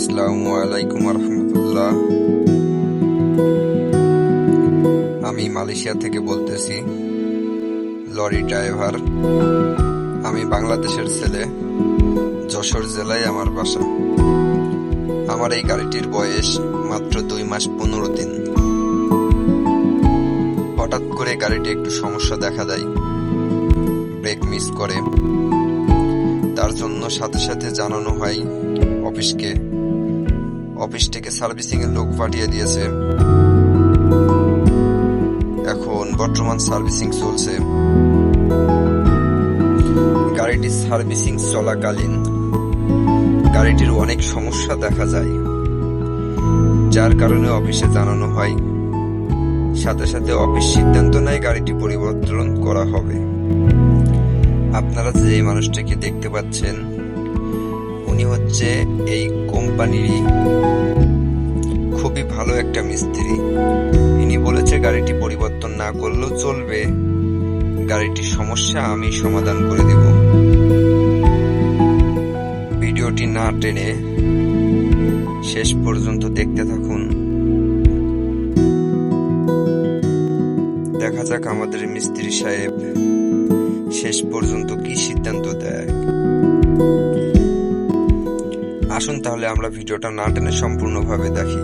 আসসালামু রহমতুল্লাহ। আমি মালয়েশিয়া থেকে বলতেছি, লরি ড্রাইভার। আমি বাংলাদেশের ছেলে, যশোর জেলায় আমার বাসা। আমার এই গাড়িটির বয়স মাত্র দুই মাস পনেরো দিন। হঠাৎ করে গাড়িটি একটু সমস্যা দেখা দেয়, ব্রেক মিস করে। তার জন্য সাথে সাথে জানানো হয় অফিসকে অফিস থেকে সার্ভিসিং এর লোক পাঠিয়ে দিয়েছে। এখন বর্তমান সার্ভিসিং চলছে। গাড়িটি সার্ভিসিং চলাকালীন। গাড়িটির অনেক সমস্যা দেখা যায়, যার কারণে অফিসে জানানো হয়। সাথে সাথে অফিস সিদ্ধান্ত নেয় গাড়িটি পরিবর্তন করা হবে। আপনারা যে মানুষটিকে দেখতে পাচ্ছেন, উনি হচ্ছে এই কোম্পানিরই খুবই ভালো একটা মিস্ত্রি। ইনি বলেছে গাড়িটি পরিবর্তন না করলেও চলবে। গাড়িটির সমস্যা আমি সমাধান করে দেব। ভিডিওটি না টেনে শেষ পর্যন্ত দেখতে থাকুন। দেখা যাক আমাদের মিস্ত্রি সাহেব শেষ পর্যন্ত কি সিদ্ধান্ত দেয়। আসুন তাহলে আমরা ভিডিওটা না টেনে সম্পূর্ণভাবে দেখি।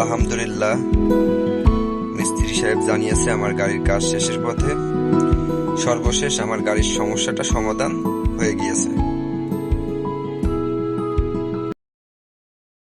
আলহামদুলিল্লাহ। মিস্ত্রি সাহেব জানিয়েছে আমার গাড়ির কাজ শেষের পথে। সর্বশেষ আমার গাড়ির সমস্যাটা সমাধান হয়ে গিয়েছে।